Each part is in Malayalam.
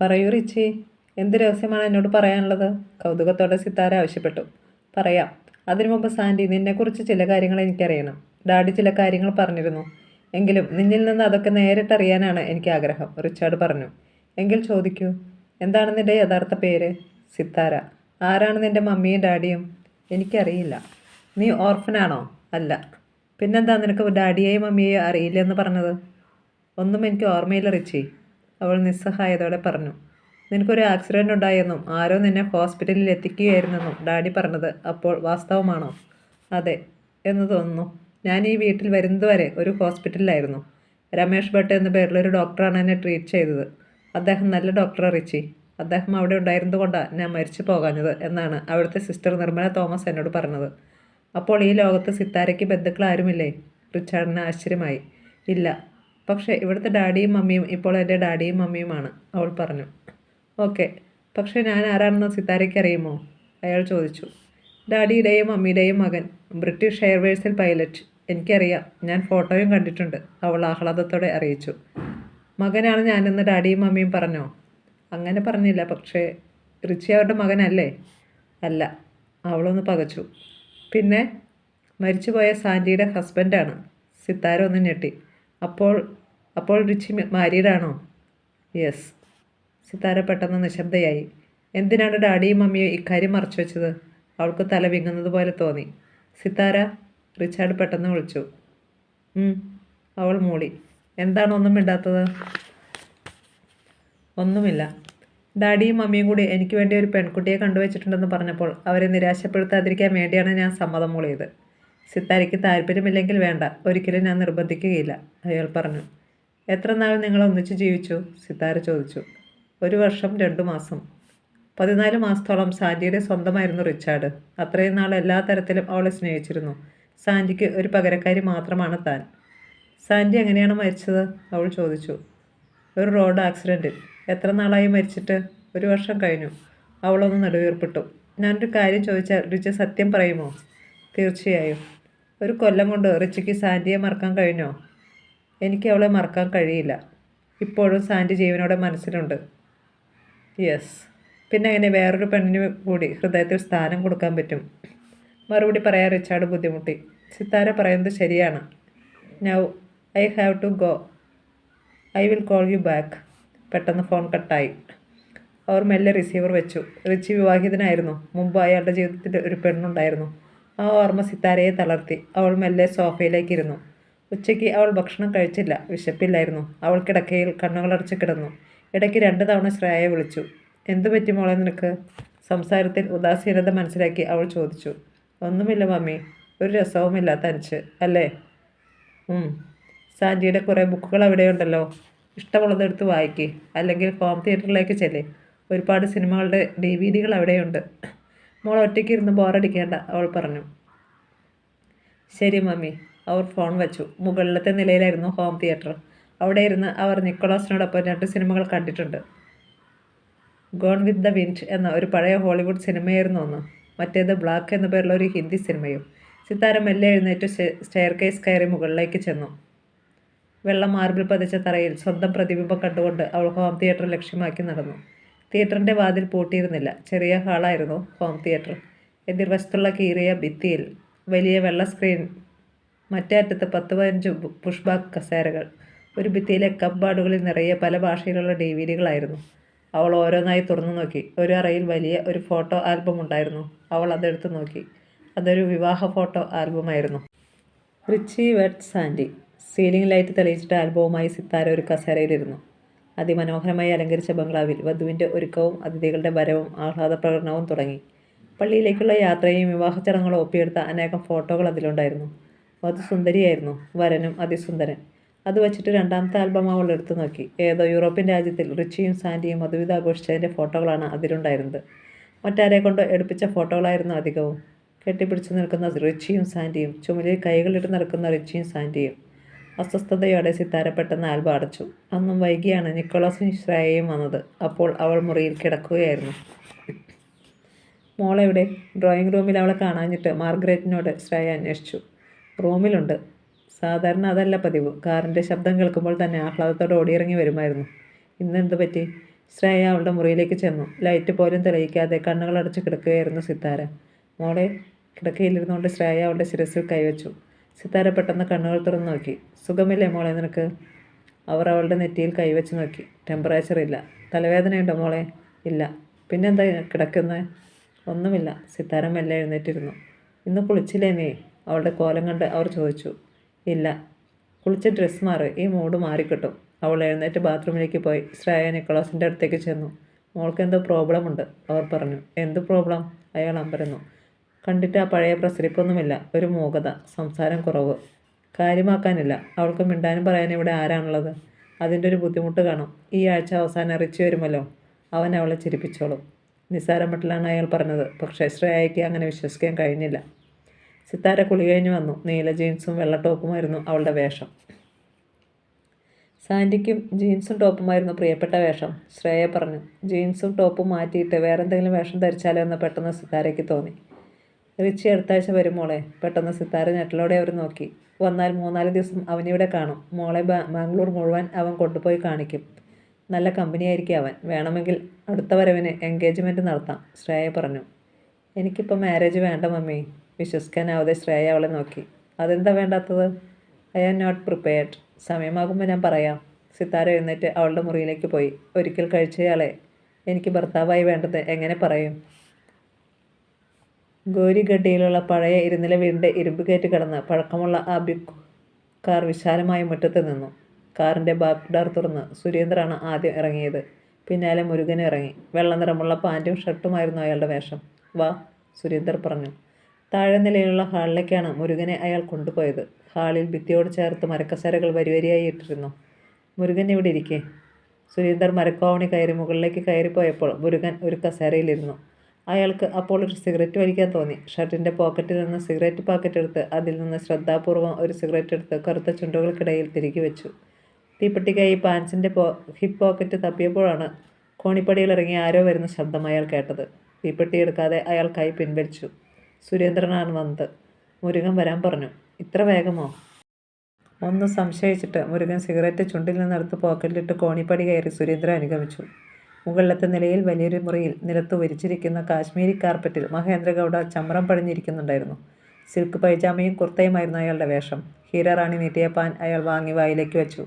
പറയൂ റിച്ചി. എന്ത് രഹസ്യമാണ് എന്നോട് പറയാനുള്ളത്? കൗതുകത്തോടെ സിത്താര ആവശ്യപ്പെട്ടു. പറയാം. അതിനു മുമ്പ് സാൻഡി നിന്നെക്കുറിച്ച് ചില കാര്യങ്ങൾ എനിക്കറിയണം. ഡാഡി ചില കാര്യങ്ങൾ പറഞ്ഞിരുന്നു. എങ്കിലും നിന്നിൽ നിന്ന് അതൊക്കെ നേരിട്ടറിയാനാണ് എനിക്ക് ആഗ്രഹം റിച്ചാർഡ് പറഞ്ഞു. എങ്കിൽ ചോദിക്കൂ എന്താണ് നിന്റെ യഥാർത്ഥ പേര്? സിത്താര. ആരാണ് നിന്റെ മമ്മിയും ഡാഡിയും? എനിക്കറിയില്ല. നീ ഓർഫനാണോ? അല്ല. പിന്നെന്താ നിനക്ക് ഡാഡിയെയും മമ്മിയെയും അറിയില്ലെന്ന് പറഞ്ഞത്? ഒന്നും എനിക്ക് ഓർമ്മയില്ല റിച്ചി. അവൾ നിസ്സഹായതോടെ പറഞ്ഞു. നിനക്കൊരു ആക്സിഡന്റ് ഉണ്ടായെന്നും ആരോ നിന്നെ ഹോസ്പിറ്റലിൽ എത്തിക്കുകയായിരുന്നെന്നും ഡാഡി പറഞ്ഞത് അപ്പോൾ വാസ്തവമാണോ? അതെ എന്ന് തോന്നുന്നു. ഞാൻ ഈ വീട്ടിൽ വരുന്നതുവരെ ഒരു ഹോസ്പിറ്റലിലായിരുന്നു. രമേഷ് ഭട്ട് എന്ന പേരിലൊരു ഡോക്ടറാണ് എന്നെ ട്രീറ്റ് ചെയ്തത്. അദ്ദേഹം നല്ല ഡോക്ടറെ റിച്ചി. അദ്ദേഹം അവിടെ ഉണ്ടായിരുന്നത് കൊണ്ടാണ് ഞാൻ മരിച്ചു പോകാഞ്ഞത് എന്നാണ് അവിടുത്തെ സിസ്റ്റർ നിർമ്മല തോമസ് എന്നോട് പറഞ്ഞത്. അപ്പോൾ ഈ ലോകത്ത് സിത്താരയ്ക്ക് ബന്ധുക്കൾ ആരുമില്ലേ? റിച്ചാർഡിന് ആശ്ചര്യമായി. ഇല്ല. പക്ഷേ ഇവിടുത്തെ ഡാഡിയും മമ്മിയും ഇപ്പോൾ എന്റെ ഡാഡിയും മമ്മിയുമാണ് അവൾ പറഞ്ഞു. ഓക്കെ പക്ഷേ ഞാൻ ആരാണെന്ന് സിത്താരയ്ക്ക് അറിയുമോ? അയാൾ ചോദിച്ചു. ഡാഡിയുടെയും മമ്മിയുടെയും മകൻ ബ്രിട്ടീഷ് എയർവേഴ്സിൽ പൈലറ്റ്. എനിക്കറിയാം ഞാൻ ഫോട്ടോയും കണ്ടിട്ടുണ്ട് അവൾ ആഹ്ലാദത്തോടെ അറിയിച്ചു. മകനാണ് ഞാനെന്ന് ഡാഡിയും മമ്മിയും പറഞ്ഞോ? അങ്ങനെ പറഞ്ഞില്ല പക്ഷേ റിച്ചി അവരുടെ മകനല്ലേ? അല്ല അവളൊന്ന് പകച്ചു. പിന്നെ? മരിച്ചുപോയ സാൻഡിയുടെ ഹസ്ബൻഡാണ് സിത്താര ഒന്ന് ഞെട്ടി. അപ്പോൾ അപ്പോൾ റിച്ചി മാരീഡാണോ യെസ് സിതാര പെട്ടെന്ന് നിശബ്ദയായി. എന്തിനാണ് ഡാഡിയും മമ്മിയും ഇക്കാര്യം മറച്ചു വെച്ചത്? അവൾക്ക് തല വിങ്ങുന്നത് പോലെ തോന്നി. സിതാര റിച്ചാർഡ് പെട്ടെന്ന് വിളിച്ചു. അവൾ മൂളി. എന്താണ് ഒന്നും മിണ്ടാത്തത്? ഒന്നുമില്ല. ഡാഡിയും മമ്മിയും കൂടി എനിക്ക് വേണ്ടി ഒരു പെൺകുട്ടിയെ കണ്ടുവച്ചിട്ടുണ്ടെന്ന് പറഞ്ഞപ്പോൾ അവരെ നിരാശപ്പെടുത്താതിരിക്കാൻ വേണ്ടിയാണ് ഞാൻ സമ്മതം മൂളിയത്. സിത്താരയ്ക്ക് താല്പര്യമില്ലെങ്കിൽ വേണ്ട. ഒരിക്കലും ഞാൻ നിർബന്ധിക്കുകയില്ല അയാൾ പറഞ്ഞു. എത്ര നാൾ നിങ്ങൾ ഒന്നിച്ച് ജീവിച്ചു? സിത്താര ചോദിച്ചു. ഒരു വർഷം രണ്ടു മാസം. പതിനാല് മാസത്തോളം സാൻഡിയുടെ സ്വന്തമായിരുന്നു റിച്ചാർഡ്. അത്രയും നാൾ എല്ലാ തരത്തിലും അവളെ സ്നേഹിച്ചിരുന്നു. സാൻഡിക്ക് ഒരു പകരക്കാരി മാത്രമാണ് താൻ. സാൻഡി എങ്ങനെയാണ് മരിച്ചത്? അവൾ ചോദിച്ചു. ഒരു റോഡ് ആക്സിഡന്റിൽ. എത്ര നാളായി മരിച്ചിട്ട്? ഒരു വർഷം കഴിഞ്ഞു. അവളൊന്ന് നെടുവീർപ്പിട്ടു. ഞാനൊരു കാര്യം ചോദിച്ചാൽ റിച്ച് സത്യം പറയുമോ? തീർച്ചയായും. ഒരു കൊല്ലം കൊണ്ട് റിച്ചിക്ക് സാൻഡിയെ മറക്കാൻ കഴിഞ്ഞോ? എനിക്ക് അവളെ മറക്കാൻ കഴിയില്ല. ഇപ്പോഴും സാൻഡി ജീവനോടെ മനസ്സിലുണ്ട്. യെസ്. പിന്നെ അങ്ങനെ വേറൊരു പെണ്ണിന് കൂടി ഹൃദയത്തിൽ സ്ഥാനം കൊടുക്കാൻ പറ്റും? മറുപടി പറയാൻ റിച്ചാർഡ് ബുദ്ധിമുട്ടി. സിത്താര പറയുന്നത് ശരിയാണ്. Now I have to go. I will call you back. പെട്ടെന്ന് ഫോൺ കട്ടായി. അവർ മെല്ലെ റിസീവർ വെച്ചു. റിച്ചി വിവാഹിതനായിരുന്നു. മുമ്പ് അയാളുടെ ജീവിതത്തിൽ ഒരു പെണ്ണുണ്ടായിരുന്നു. ആ ഓർമ്മ സിത്താരയെ തളർത്തി. അവൾ മെല്ലെ സോഫയിലേക്ക് ഇരുന്നു ഉച്ചയ്ക്ക് അവൾ ഭക്ഷണം കഴിച്ചില്ല. വിശപ്പില്ലായിരുന്നു. അവൾ കിടക്കയിൽ കണ്ണുകളടച്ച് കിടന്നു. ഇടയ്ക്ക് രണ്ട് തവണ ശ്രേയെ വിളിച്ചു. എന്തു പറ്റി മോളെ നിനക്ക്? സംസാരത്തിൽ ഉദാസീനത മനസ്സിലാക്കി അവൾ ചോദിച്ചു. ഒന്നുമില്ല മമ്മി. ഒരു രസവുമില്ല തനിച്ച് അല്ലേ? ഉം. കുറേ ബുക്കുകൾ അവിടെയുണ്ടല്ലോ. ഇഷ്ടമുള്ളതെടുത്ത് വായിക്ക്. അല്ലെങ്കിൽ ഹോം തിയേറ്ററിലേക്ക് ചെല്ലേ. ഒരുപാട് സിനിമകളുടെ ഡി വി ഡികൾ അവിടെയുണ്ട്. മോൾ ഒറ്റയ്ക്ക് ഇരുന്ന് ബോറടിക്കേണ്ട അവൾ പറഞ്ഞു. ശരി മമ്മി അവർ ഫോൺ വെച്ചു. മുകളിലത്തെ നിലയിലായിരുന്നു ഹോം തിയേറ്റർ. അവിടെ ഇരുന്ന് അവർ നിക്കോളാസിനോടൊപ്പം രണ്ട് സിനിമകൾ കണ്ടിട്ടുണ്ട്. ഗോൺ വിത്ത് ദ വിൻഡ് എന്ന ഒരു പഴയ ഹോളിവുഡ് സിനിമയായിരുന്നു ഒന്ന്. മറ്റേത് ബ്ലാക്ക് എന്ന പേരുള്ള ഒരു ഹിന്ദി സിനിമയും. സിത്താര മെല്ലെ എഴുന്നേറ്റ് സ്റ്റെയർ കേസ് കയറി മുകളിലേക്ക് ചെന്നു. വെള്ള മാർബിൾ പതിച്ച തറയിൽ സ്വന്തം പ്രതിബിംബം കണ്ടുകൊണ്ട് അവൾ ഹോം തിയേറ്റർ ലക്ഷ്യമാക്കി നടന്നു. തിയേറ്ററിന്റെ വാതിൽ പൂട്ടിയിരുന്നില്ല. ചെറിയ ഹാളായിരുന്നു ഹോം തിയേറ്റർ. എതിർവശത്തുള്ള കീറിയ ഭിത്തിയിൽ വലിയ വെള്ള സ്ക്രീൻ മറ്റേ അറ്റത്ത് പത്ത് പതിനഞ്ച് പുഷ്ബാക്ക് കസേരകൾ ഒരു ഭിത്തിയിലെ കപ്പാടുകളിൽ നിറയെ പല ഭാഷയിലുള്ള ഡി വി ഡികളായിരുന്നു അവൾ ഓരോന്നായി തുറന്നു നോക്കി. ഒരു അറയിൽ വലിയ ഒരു ഫോട്ടോ ആൽബം ഉണ്ടായിരുന്നു. അവൾ അതെടുത്ത് നോക്കി. അതൊരു വിവാഹ photo ആൽബമായിരുന്നു. Richie wed Sandy ceiling light തെളിയിച്ചിട്ട് ആൽബവുമായി സിത്താര ഒരു കസേരയിലിരുന്നു. അതിമനോഹരമായി അലങ്കരിച്ച ബംഗ്ലാവിൽ വധുവിന്റെ ഒരുക്കവും അതിഥികളുടെ വരവും ആഹ്ലാദ പ്രകടനവും തുടങ്ങി. പള്ളിയിലേക്കുള്ള യാത്രയും വിവാഹ ചടങ്ങുകളും ഒപ്പിയെടുത്ത അനേകം ഫോട്ടോകൾ അതിലുണ്ടായിരുന്നു. വധു സുന്ദരിയായിരുന്നു വരനും അതിസുന്ദരൻ. അത് വച്ചിട്ട് രണ്ടാമത്തെ ആൽബം അവൾ എടുത്തു നോക്കി. ഏതോ യൂറോപ്യൻ രാജ്യത്തിൽ റിച്ചിയും സാൻഡിയും മധുവിധ ആഘോഷിച്ചതിന്റെ ഫോട്ടോകളാണ് അതിലുണ്ടായിരുന്നത്. മറ്റാരെ കൊണ്ടോ എടുപ്പിച്ച ഫോട്ടോകളായിരുന്നു അധികവും. കെട്ടിപ്പിടിച്ചു നിൽക്കുന്ന റിച്ചിയും സാൻഡിയും ചുമലിൽ കൈകളിട്ട് നിൽക്കുന്ന റിച്ചിയും സാൻഡിയും അസ്വസ്ഥതയോടെ സിത്താര പെട്ടെന്ന് ആൽബം അടച്ചു. അന്നും വൈകിയാണ് നിക്കോളാസും ശ്രേയയും വന്നത്. അപ്പോൾ അവൾ മുറിയിൽ കിടക്കുകയായിരുന്നു. മോളെവിടെ? ഡ്രോയിങ് റൂമിൽ അവളെ കാണാഞ്ഞിട്ട് മാർഗ്രറ്റിനോട് ശ്രേയ അന്വേഷിച്ചു. റൂമിലുണ്ട്. സാധാരണ അതല്ല പതിവ്. കാറിന്റെ ശബ്ദം കേൾക്കുമ്പോൾ തന്നെ ആഹ്ലാദത്തോടെ ഓടിയിറങ്ങി വരുമായിരുന്നു. ഇന്നെന്ത് പറ്റി? ശ്രേയ അവളുടെ മുറിയിലേക്ക് ചെന്നു. ലൈറ്റ് പോലും തെളിയിക്കാതെ കണ്ണുകൾ അടച്ചു കിടക്കുകയായിരുന്നു സിത്താര. മോളെ കിടക്കയിലിരുന്നുകൊണ്ട് ശ്രേയ അവളുടെ ശിരസിൽ കൈവച്ചു. സിത്താര പെട്ടെന്ന് കണ്ണുകൾ തുറന്നു നോക്കി. സുഖമില്ലേ മോളെ നിനക്ക്? അവർ അവളുടെ നെറ്റിയിൽ കൈവച്ച് നോക്കി. ടെമ്പറേച്ചർ ഇല്ല. തലവേദനയുണ്ടോ മോളെ? ഇല്ല. പിന്നെന്താ കിടക്കുന്നത് ഒന്നുമില്ല. സിത്താര മെല്ലെ എഴുന്നേറ്റിരുന്നു. ഇന്ന് കുളിച്ചില്ലേ നീ? അവളുടെ കോലം കണ്ട് അവർ ചോദിച്ചു. ഇല്ല. കുളിച്ച ഡ്രസ്സ് മാറി. ഈ മൂഡ് മാറിക്കിട്ടും. അവൾ എഴുന്നേറ്റ് ബാത്റൂമിലേക്ക് പോയി. ശ്രേയ നിക്കോളാസിന്റെ അടുത്തേക്ക് ചെന്നു. മോൾക്ക് എന്തോ പ്രോബ്ലം ഉണ്ട് അവർ പറഞ്ഞു. എന്ത് പ്രോബ്ലം? അയാൾ അമ്പരന്നു. കണ്ടിട്ട് ആ പഴയ പ്രസരിപ്പൊന്നുമില്ല. ഒരു മൂകത സംസാരം കുറവ്. കാര്യമാക്കാനില്ല. അവൾക്ക് മിണ്ടാനും പറയാനും ഇവിടെ ആരാണുള്ളത്? അതിന്റെ ഒരു ബുദ്ധിമുട്ട് കാണും. ഈ ആഴ്ച അവസാനം റിച്ച് വരുമല്ലോ? അവൻ അവളെ ചിരിപ്പിച്ചോളും. നിസ്സാരം അയാൾ പറഞ്ഞത്. പക്ഷേ ശ്രേയയ്ക്ക് അങ്ങനെ വിശ്വസിക്കാൻ കഴിഞ്ഞില്ല. സിത്താര കുളി കഴിഞ്ഞ് വന്നു. നീല ജീൻസും വെള്ള ടോപ്പുമായിരുന്നു അവളുടെ വേഷം. സാൻഡിക്കും ജീൻസും ടോപ്പുമായിരുന്നു പ്രിയപ്പെട്ട വേഷം. ശ്രേയ പറഞ്ഞു. ജീൻസും ടോപ്പും മാറ്റിയിട്ട് വേറെന്തെങ്കിലും വേഷം ധരിച്ചാലോ എന്ന് പെട്ടെന്ന് സിത്താരയ്ക്ക് തോന്നി. റിച്ചി അടുത്താഴ്ച വരും മോളെ. പെട്ടെന്ന് സിത്താര ഞെട്ടലോടെ അവർ നോക്കി. വന്നാൽ മൂന്നാൽ ദിവസം അവനിവിടെ കാണും. മോളെ ബാംഗ്ലൂർ മുഴുവൻ അവൻ കൊണ്ടുപോയി കാണിക്കും. നല്ല കമ്പനിയായിരിക്കും അവൻ. വേണമെങ്കിൽ അടുത്ത വരവിന് എൻഗേജ്മെന്റ് നടത്താം ശ്രേയ പറഞ്ഞു. എനിക്കിപ്പോൾ മാരേജ് വേണ്ട മമ്മി. വിശ്വസിക്കാനാവാതെ ശ്രേയ അവളെ നോക്കി. അതെന്താ വേണ്ടാത്തത്? ഐ ആം നോട്ട് പ്രിപ്പയർഡ് സമയമാകുമ്പോൾ ഞാൻ പറയാം. സിത്താര എഴുന്നേറ്റ് അവളുടെ മുറിയിലേക്ക് പോയി. ഒരിക്കൽ കഴിച്ചയാളെ. എനിക്ക് ഭർത്താവായി വേണ്ടത് എങ്ങനെ പറയും? ഗോരിഗഡ്ഡയിലുള്ള പഴയ ഇരുനില വീടിന്റെ ഇരുമ്പ് കയറ്റി കടന്ന് പഴക്കമുള്ള ആ ബിഗ് കാർ വിശാലമായ മുറ്റത്ത് നിന്നു. കാറിന്റെ ബാക്ക് തുറന്ന് സുരേന്ദ്രാണ് ആദ്യം ഇറങ്ങിയത്. പിന്നാലെ മുരുകൻ ഇറങ്ങി. വെള്ള നിറമുള്ള പാന്റും ഷർട്ടുമായിരുന്നു അയാളുടെ വേഷം. വാ സുരേന്ദർ പറഞ്ഞു. താഴെ നിലയിലുള്ള ഹാളിലേക്കാണ് മുരുകനെ അയാൾ കൊണ്ടുപോയത്. ഹാളിൽ ഭിത്തിയോട് ചേർത്ത് മരക്കസരകൾ വരിവരിയായി ഇട്ടിരുന്നു. മുരുകൻ ഇവിടെ ഇരിക്കേ സുരേന്ദർ മരക്കോവണി കയറി മുകളിലേക്ക് കയറിപ്പോയപ്പോൾ മുരുകൻ ഒരു കസേരയിലിരുന്നു. അയാൾക്ക് അപ്പോൾ ഒരു സിഗരറ്റ് വലിക്കാൻ തോന്നി. ഷർട്ടിന്റെ പോക്കറ്റിൽ നിന്ന് സിഗരറ്റ് പാക്കറ്റ് എടുത്ത് അതിൽ നിന്ന് ശ്രദ്ധാപൂർവം ഒരു സിഗരറ്റ് എടുത്ത് കറുത്ത ചുണ്ടുകൾക്കിടയിൽ തിരികെ വെച്ചു. തീപ്പെട്ടിക്കായി പാൻസിന്റെ പോ ഹിപ്പ് പോക്കറ്റ് തപ്പിയപ്പോഴാണ് കോണിപ്പടിയിൽ ഇറങ്ങി ആരോ വരുന്ന ശബ്ദം അയാൾ കേട്ടത്. തീപ്പെട്ടി എടുക്കാതെ അയാൾ കൈ പിൻവലിച്ചു. സുരേന്ദ്രനാണ് വന്നത്. മുരുകൻ വരാൻ പറഞ്ഞു. ഇത്ര വേഗമോ? ഒന്ന് സംശയിച്ചിട്ട് മുരുകൻ സിഗരറ്റ് ചുണ്ടിൽ നിന്നെടുത്ത് പോക്കറ്റിലിട്ട് കോണിപ്പടി കയറി സുരേന്ദ്രൻ അനുഗമിച്ചു. മുകളിലത്തെ നിലയിൽ വലിയൊരു മുറിയിൽ നിലത്ത് വരിച്ചിരിക്കുന്ന കാശ്മീരി കാർപ്പറ്റിൽ മഹേന്ദ്രഗൗഡ ചമ്രം പടിഞ്ഞിരിക്കുന്നുണ്ടായിരുന്നു. സിൽക്ക് പൈജാമയും കുർത്തയുമായിരുന്നു അയാളുടെ വേഷം. ഹീരറാണി നീട്ടിയ പാൻ അയാൾ വാങ്ങി വായിലേക്ക് വെച്ചു.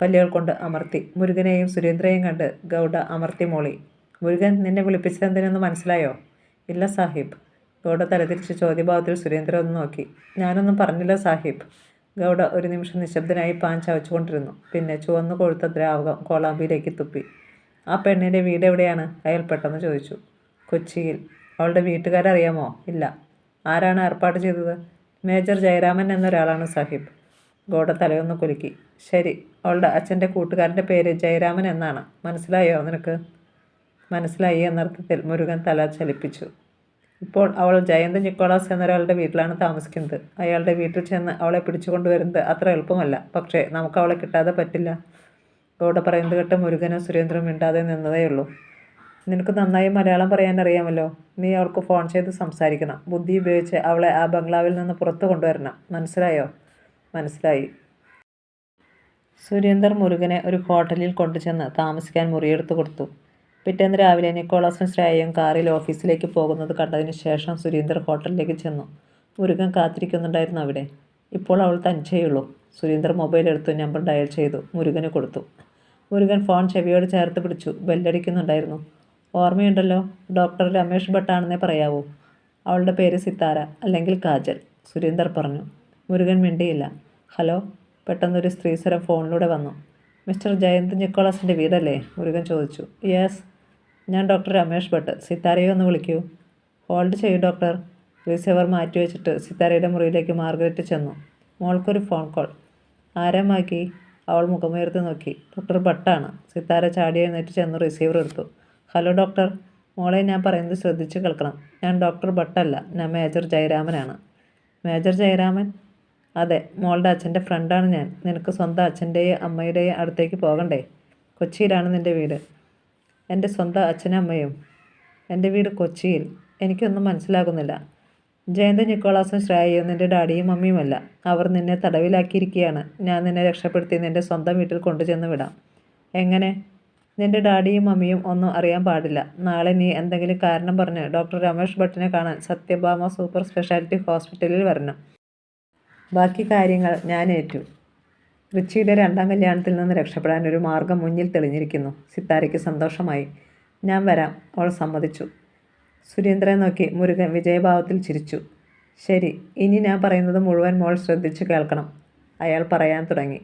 പല്ലുകൾ കൊണ്ട് അമർത്തി. മുരുകനെയും സുരേന്ദ്രയെയും കണ്ട് ഗൗഡ അമർത്തി മോളി. മുരുകൻ നിന്നെ വിളിപ്പിച്ചതെന്തിനെന്ന് മനസ്സിലായോ? ഇല്ല സാഹിബ്. ഗൗഡ തലതിരിച്ച് ചോദ്യഭാവത്തിൽ സുരേന്ദ്രൻ ഒന്ന് നോക്കി. ഞാനൊന്നും പറഞ്ഞില്ല സാഹിബ്. ഗൗഡ ഒരു നിമിഷം നിശബ്ദനായി പാൻ ചവച്ചുകൊണ്ടിരുന്നു. പിന്നെ ചുവന്നു കൊഴുത്ത ദ്രാവകം കോളാമ്പിയിലേക്ക് തുപ്പി. ആ പെണ്ണിന്റെ വീട് എവിടെയാണ്? അയാൾ പെട്ടെന്ന് ചോദിച്ചു. കൊച്ചിയിൽ. അവളുടെ വീട്ടുകാരറിയാമോ? ഇല്ല. ആരാണ് ഏർപ്പാട് ചെയ്തത്? മേജർ ജയരാമൻ എന്നൊരാളാണ് സാഹിബ്. ഗോഡ തലയൊന്ന് കുലുക്കി. ശരി. അവളുടെ അച്ഛന്റെ കൂട്ടുകാരന്റെ പേര് ജയരാമൻ എന്നാണ്. മനസ്സിലായോ നിനക്ക്? മനസ്സിലായി എന്നർത്ഥത്തിൽ മുരുകൻ തല ചലിപ്പിച്ചു. ഇപ്പോൾ അവൾ ജയന്ത് നിക്കോളാസ് എന്നൊരാളുടെ വീട്ടിലാണ് താമസിക്കുന്നത്. അയാളുടെ വീട്ടിൽ ചെന്ന് അവളെ പിടിച്ചുകൊണ്ടുവരുന്നത് അത്ര എളുപ്പമല്ല. പക്ഷേ നമുക്ക് അവളെ കിട്ടാതെ പറ്റില്ല. ഗൗഡ പറയുന്നത് കേട്ട് മുരുകനും സുരേന്ദ്രനും മിണ്ടാതെ നിന്നതേ ഉള്ളൂ. നിനക്ക് നന്നായി മലയാളം പറയാൻ അറിയാമല്ലോ നീ അവൾക്ക് ഫോൺ ചെയ്ത് സംസാരിക്കണം. ബുദ്ധി ഉപയോഗിച്ച് അവളെ ആ ബംഗ്ലാവിൽ നിന്ന് പുറത്തു കൊണ്ടുവരണം. മനസ്സിലായോ? മനസ്സിലായി. സുരേന്ദർ മുരുകനെ ഒരു ഹോട്ടലിൽ കൊണ്ടുചെന്ന് താമസിക്കാൻ മുറിയെടുത്ത് കൊടുത്തു. പിറ്റേന്ന് രാവിലെ നിക്കോളാസും ശ്രേയയും കാറിൽ ഓഫീസിലേക്ക് പോകുന്നത് കണ്ടതിന് ശേഷം സുരേന്ദർ ഹോട്ടലിലേക്ക് ചെന്നു. മുരുകൻ കാത്തിരിക്കുന്നുണ്ടായിരുന്നു അവിടെ. ഇപ്പോൾ അവൾ തനിച്ചേയുള്ളൂ. സുരേന്ദർ മൊബൈൽ എടുത്തു നമ്പർ ഡയൽ ചെയ്തു മുരുകന് കൊടുത്തു. മുരുകൻ ഫോൺ ചെവിയോട് ചേർത്ത് പിടിച്ചു. ബെല്ലടിക്കുന്നുണ്ടായിരുന്നു. ഓർമ്മയുണ്ടല്ലോ ഡോക്ടർ രമേഷ് ഭട്ടാണെന്നേ പറയാവൂ. അവളുടെ പേര് സിത്താര അല്ലെങ്കിൽ കാജൽ സുരേന്ദർ പറഞ്ഞു. മുരുകൻ മിണ്ടിയില്ല. ഹലോ പെട്ടെന്നൊരു സ്ത്രീസ്വരം ഫോണിലൂടെ വന്നു. മിസ്റ്റർ ജയന്ത് നിക്കോളാസിന്റെ വീടല്ലേ? മുരുകൻ ചോദിച്ചു. യെസ് ഞാൻ ഡോക്ടർ രമേഷ് ഭട്ട്. സിത്താരയെ ഒന്ന് വിളിക്കൂ. ഹോൾഡ് ചെയ്യൂ ഡോക്ടർ. റിസീവർ മാറ്റിവെച്ചിട്ട് സിത്താരയുടെ മുറിയിലേക്ക് മാർഗരറ്റ് ചെന്നു. മോൾക്കൊരു ഫോൺ കോൾ. ആരാ മാക്കി അവൾ മുഖമുയർത്തി നോക്കി. ഡോക്ടർ ഭട്ടാണ്. സിത്താര ചാടി എഴുന്നേറ്റ് ചെന്ന് റിസീവർ എടുത്തു. Hello doctor. മോളെ ഞാൻ പറയുന്നത് ശ്രദ്ധിച്ച് കേൾക്കണം. ഞാൻ ഡോക്ടർ ഭട്ടല്ല. ഞാൻ മേജർ ജയരാമനാണ്. മേജർ ജയരാമൻ? അതെ മോളുടെ അച്ഛന്റെ ഫ്രണ്ടാണ് ഞാൻ. നിനക്ക് സ്വന്തം അച്ഛന്റെയും അമ്മയുടെയും അടുത്തേക്ക് പോകണ്ടേ? കൊച്ചിയിലാണ് നിന്റെ വീട്. എന്റെ സ്വന്തം അച്ഛനും അമ്മയും. എന്റെ വീട് കൊച്ചിയിൽ. എനിക്കൊന്നും മനസ്സിലാകുന്നില്ല. ജയന്ത് നിക്കോളാസും ശ്രേയയും നിന്റെ ഡാഡിയും മമ്മിയുമല്ല. അവർ നിന്നെ തടവിലാക്കിയിരിക്കുകയാണ് ഞാൻ നിന്നെ രക്ഷപ്പെടുത്തി നിന്റെ സ്വന്തം വീട്ടിൽ കൊണ്ടുചെന്ന് വിടാം. എങ്ങനെ? നിന്റെ ഡാഡിയും മമ്മിയും ഒന്നും അറിയാൻ പാടില്ല. നാളെ നീ എന്തെങ്കിലും കാരണം പറഞ്ഞ് ഡോക്ടർ രമേഷ് ഭട്ടിനെ കാണാൻ സത്യഭാമ സൂപ്പർ സ്പെഷ്യാലിറ്റി ഹോസ്പിറ്റലിൽ വരണം. ബാക്കി കാര്യങ്ങൾ ഞാൻ ഏറ്റു. റിച്ചിയുടെ രണ്ടാം കല്യാണത്തിൽ നിന്ന് രക്ഷപ്പെടാൻ ഒരു മാർഗം മുന്നിൽ തെളിഞ്ഞിരിക്കുന്നു. സിത്താരയ്ക്ക് സന്തോഷമായി. ഞാൻ വരാം. അവൾ സമ്മതിച്ചു. സുരേന്ദ്രനെ നോക്കി മുരുകൻ വിജയഭാവത്തിൽ ചിരിച്ചു. ശരി ഇനി ഞാൻ പറയുന്നത് മുഴുവൻ മോൾ ശ്രദ്ധിച്ചു കേൾക്കണം. അയാൾ പറയാൻ തുടങ്ങി.